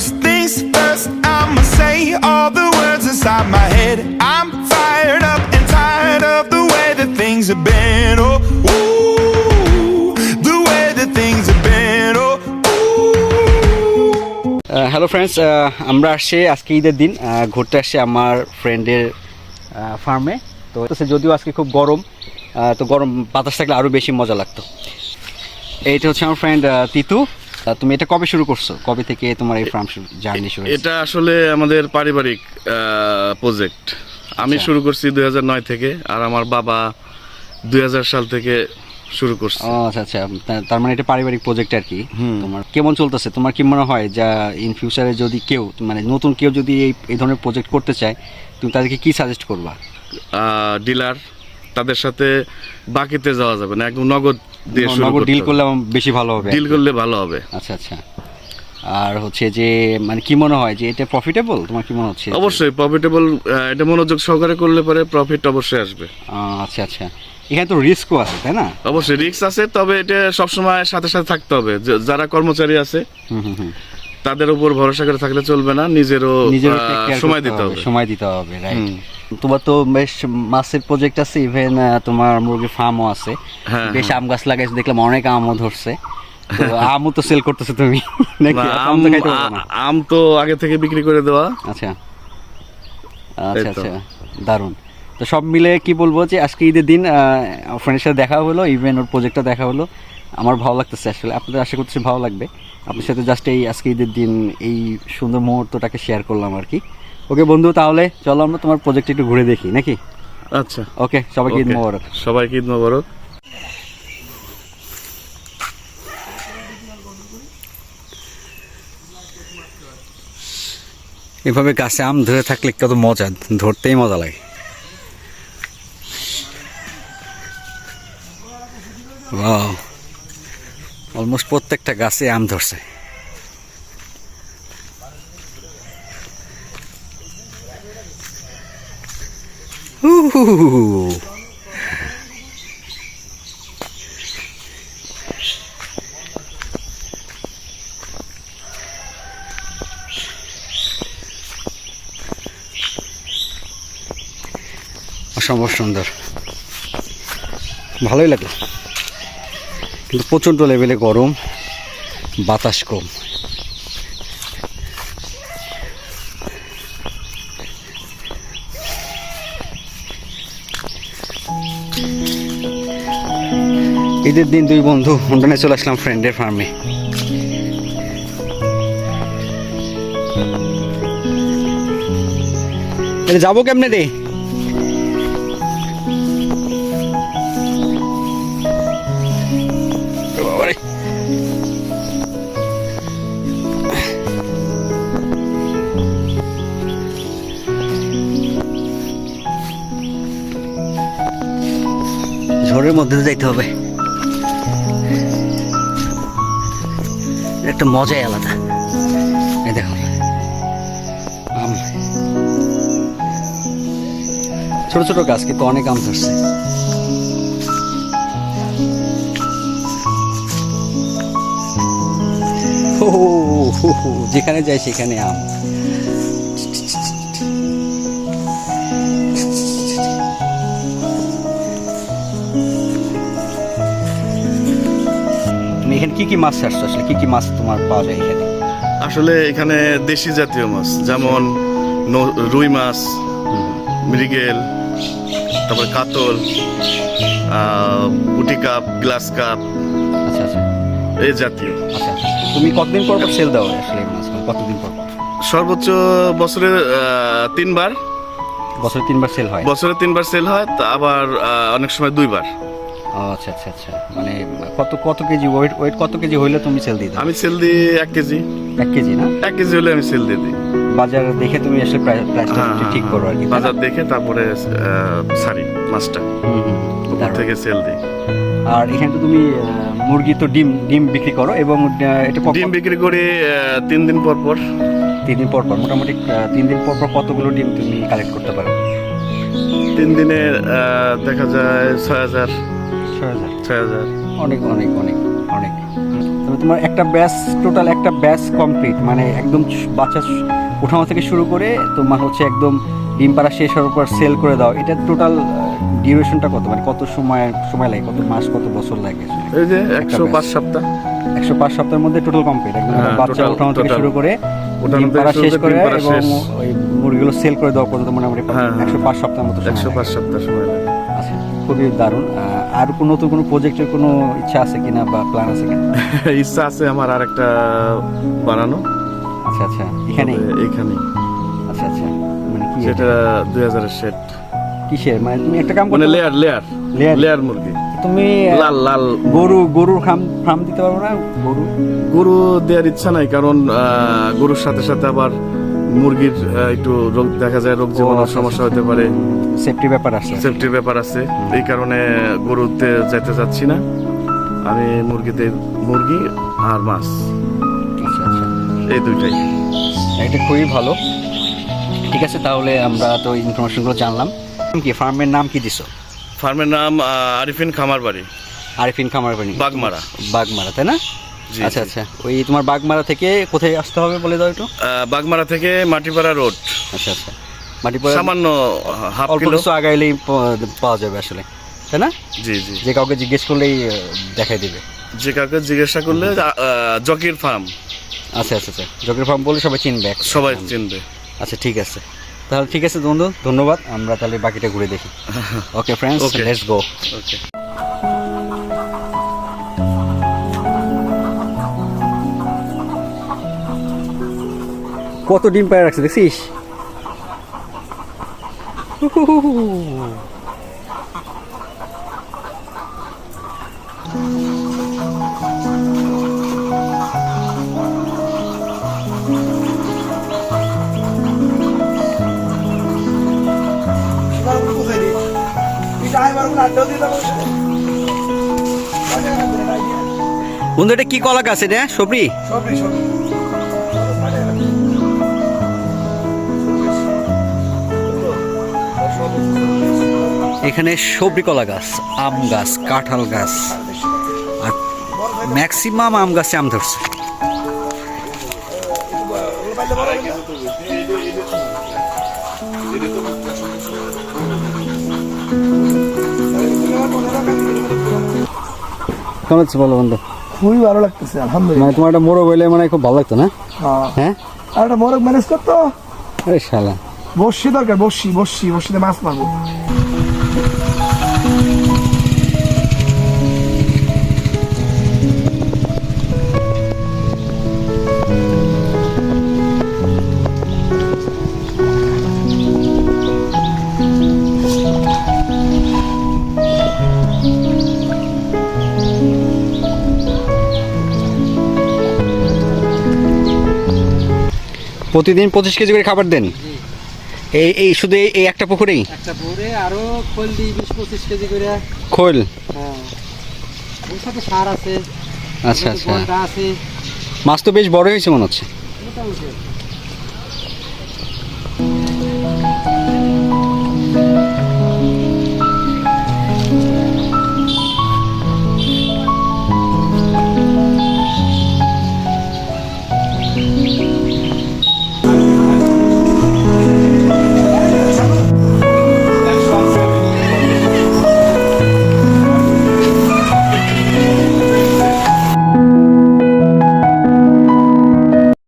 First things first, I'ma say all the words inside my head. I'm fired up and tired of the way that things have been. Oh, ooh, the way that things have been. Oh, ooh. Hello friends আমরা আসছি আজকে ঈদের দিন ঘুরতে আসছি আমার ফ্রেন্ডের ফার্মে তো যদিও আজকে খুব গরম তো গরম বাতাস থাকলে আরও বেশি মজা লাগতো এইটা হচ্ছে আমার ফ্রেন্ড তিতু তুমি এটা কবে শুরু করছ? কবে থেকে তোমার এই ফার্ম জার্নি শুরু? এটা আসলে আমাদের পারিবারিক প্রজেক্ট আমি আচ্ছা। শুরু করছি দু হাজার নয় থেকে আর আমার বাবা দু হাজার সাল থেকে শুরু করছে। আচ্ছা আচ্ছা। তা- তার মানে এটা পারিবারিক প্রজেক্ট আর কি? তোমার কেমন চলতেছে? তোমার কি মনে হয় যা ইন ফিউচারে যদি কেউ মানে নতুন কেউ যদি এই এই ধরনের প্রজেক্ট করতে চায় তুমি তাদেরকে কি সাজেস্ট করবা? ডিলার তাদের সাথে বাকিতে যাওয়া যাবে না একদম নগদ দিয়ে শুরু ডিল করলে বেশি ভালো হবে ডিল করলে ভালো হবে। আচ্ছা আচ্ছা। আর হচ্ছে যে মানে কি মনে হয় যে এটা প্রফিটেবল তোমার কি মনে হচ্ছে অবশ্যই প্রফিটেবল এটা মনোযোগ সহকারে করলে পরে প্রফিট অবশ্যই আসবে। আচ্ছা আচ্ছা। এখানে তো রিস্কও আছে তাই না? অবশ্যই রিস্ক আছে তবে এটা সবসময় সাথে সাথে থাকতে হবে। যারা কর্মচারী আছে হুম হুম হুম। তাদের উপর ভরসা করে থাকলে চলবে না নিজেরও সময় দিতে হবে সময় দিতে হবে রাইট। তোমার তো বেশ মাছের প্রজেক্ট আছে ইভেন তোমার মুরগির ফার্মও আছে। হ্যাঁ, বেশ আম গাছ লাগাইছো দেখলাম অনেক আমও ধরছে। আমও তো সেল করতেছো তুমি। আম তো আগে থেকে বিক্রি করে দেওয়া। আচ্ছা। আচ্ছা। আচ্ছা দারুণ। তো সব মিলে কি বলব যে আজকে ঈদের দিন ফ্রেন্ডের সাথে দেখা হলো ইভেন ওর প্রজেক্টটা দেখা হলো। আমার ভালো লাগতেছে আসলে আপনাদের আশা করছি ভালো লাগবে। আপনার সাথে জাস্ট এই আজকে ঈদের দিন এই সুন্দর মুহূর্তটাকে শেয়ার করলাম আর কি। ওকে বন্ধু তাহলে চলো আমরা তোমার প্রজেক্ট একটু ঘুরে দেখি নাকি? আচ্ছা। ওকে সবাইকে ঈদ. মোবারক। সবাইকে ঈদ মোবারক। এভাবে গাছে আম ধরে থাকলে কত মজা ধরতেই মজা লাগে। অলমোস্ট প্রত্যেকটা গাছে আম ধরছে। অসম্ভব সুন্দর। ভালোই লাগল কিন্তু প্রচণ্ড লেভেলে গরম বাতাস কম। ঈদের দিন দুই বন্ধু লন্ডনে চলে আসলাম ফ্রেন্ডের ফার্মে যাব কেমনে রে? ঝড়ের মধ্যে যাইতে হবে। একটা মজাই আলাদা। দেখো। ছোট ছোট গাছ, কিন্তু অনেক আম ধরছে। যেখানে যাই সেখানে আম। কি কি মাছ ছাড়ছো আসলে? কি কি মাছ তোমার পাওয়া যায় এখানে? আসলে এখানে দেশি জাতীয় মাছ যেমন রুই মাছ মৃগেল তারপর কাতল পুঁটি কাপ গ্লাস কাপ আচ্ছা আচ্ছা। এই জাতীয়। আচ্ছা তুমি কতদিন পর পর সেল দাও আসলে মাছ? মানে কতদিন পর পর? সর্বোচ্চ বছরে তিনবার। বছরে তিনবার সেল হয়? বছরে তিনবার সেল হয় তা আবার অনেক সময় দুইবার। আচ্ছা আচ্ছা আচ্ছা। মানে কত কত কেজি ওয়েট ওয়েট কত কেজি হইলে তুমি সেল দাও? আমি সেল দিই এক কেজি। এক কেজি না? এক কেজি হলে আমি সেল দিয়ে দিই। বাজার দেখে তুমি আসলে প্রাইসটা হ্যাঁ, হ্যাঁ, ঠিক করো আর কি বাজার দেখে তারপরে সারি মাছটা। হুম, থেকে সেল দিই। আর এখানে তো তুমি মুরগি তো ডিম ডিম বিক্রি করো এবং এটা ডিম বিক্রি করি তিন দিন পর পর। তিন দিন পর পর মোটামুটি তিন দিন পর পর কতগুলো ডিম তুমি কালেক্ট করতে পারো? তিন দিনে দেখা যায় ছয় হাজার ছয় হাজার। ছয় হাজার। অনেক অনেক অনেক অনেক। তুমি তোমার একটা ব্যাচ টোটাল একটা ব্যাচ কমপ্লিট মানে একদম বাচ্চা উঠানো থেকে শুরু করে তোমার হচ্ছে একদম ডিম পাড়া শেষ হওয়ার পর সেল করে দাও। এটা টোটাল ডিউরেশনটা কত? মানে কত সময় সময় লাগে? কত মাস কত বছর লাগে এই যে একশো পাঁচ সপ্তাহ। একশো পাঁচ সপ্তাহের মধ্যে টোটাল কমপ্লিট একদম হ্যাঁ, বাচ্চা উঠানো থেকে শুরু করে ওঠানো ডিম পাড়া শেষ করে এবং ওই মুরগিগুলো সেল করে দেওয়া পর্যন্ত মোটামুটি হ্যাঁ, হ্যাঁ। একশো পাঁচ সপ্তাহের মতো একশো পাঁচ সপ্তাহ সময় লাগে। আচ্ছা খুবই দারুণ। আর কোনো নতুন কোনো প্রজেক্টের কোনো ইচ্ছা আছে কিনা বা প্ল্যান আছে কিনা? ইচ্ছা আছে আমার আর একটা বানানো। আচ্ছা আচ্ছা। এখানেই? এখানে আচ্ছা আচ্ছা। মানে কি সেটা দুই হাজারের সেট কিসের? মানে তুমি একটা কাম মানে লেয়ার লেয়ার লেয়ার লেয়ার মুরগি। তুমি লাল লাল। গরু গরুর ফার্ম ফার্ম দিতে পারব না? গরু? গরু দেওয়ার ইচ্ছা নাই কারণ গরুর সাথে সাথে আবার মুরগির একটু রোগ দেখা যায় রোগ জীবাণুর আচ্ছা, সমস্যা হতে পারে। সেফটি ব্যাপার আছে। সেফটির ব্যাপার আছে। এই কারণে গরুতে যেতে চাচ্ছি না। আমি মুরগিতে মুরগি আর মাছ। আচ্ছা আচ্ছা। এই দুইটাই। এটা খুবই ভালো। ঠিক আছে তাহলে আমরা তো ইনফরমেশনগুলো জানলাম। কি? ফার্মের নাম কি দিছো? ফার্মের নাম আরিফিন খামার বাড়ি আরিফিন খামার বাড়ি বাগমারা। বাগমারা তাই না? আচ্ছা আচ্ছা। ওই তোমার বাগমারা থেকে কোথায় আসতে হবে বলে দাও একটু? বাগমারা থেকে মাটিপাড়া রোড। আচ্ছা আচ্ছা। মাটিপাড়া সামান্য হাফ কিলো। আগাইলেই পাওয়া যাবে আসলে। তাই না? জি জি। যে কাউকে জিজ্ঞেস করলেই দেখাই দিবে। যে কাউকে জিজ্ঞাসা করলে জকির ফার্ম। আচ্ছা আচ্ছা আচ্ছা। জগের ফার্ম বলে সবাই চিনবে সবাই চিনবে। আচ্ছা ঠিক আছে। তাহলে ঠিক আছে বন্ধু ধন্যবাদ। আমরা তাহলে বাকিটা ঘুরে দেখি। Okay friends. লেটস গো ওকে কত ডিম পায়ে রাখছে দেখছিস বন্ধু এটা কি কলা গাছ এটা? সবরি। এখানে সবরি কলা গাছ আম গাছ কাঁঠাল গাছ আর ম্যাক্সিমাম আম গাছে আম ধরছে। কেমন হচ্ছে বলো বন্ধু? খুবই ভালো লাগতেছে আলহামদুলিল্লাহ। মানে তোমার একটা মোরগ হইলে মানে খুব ভালো লাগতো না? হ্যাঁ। হ্যাঁ? আর একটা মোরগ ম্যানেজ করতো? আরে শালা। বসি দরকার বসি বসি বসিতে মাছ মারবো। প্রতিদিন পঁচিশ কেজি করে খাবার দেন? এই এই শুধু এই- একটা পুকুরেই? একটা পুকুরে আরও খোল দিই বিশ পঁচিশ কেজি করে। খোল? হ্যাঁ। ওর সাথে সার আছে। আচ্ছা আচ্ছা। আছে। মাছ তো বেশ বড় হয়েছে মনে হচ্ছে। মোটামুটি।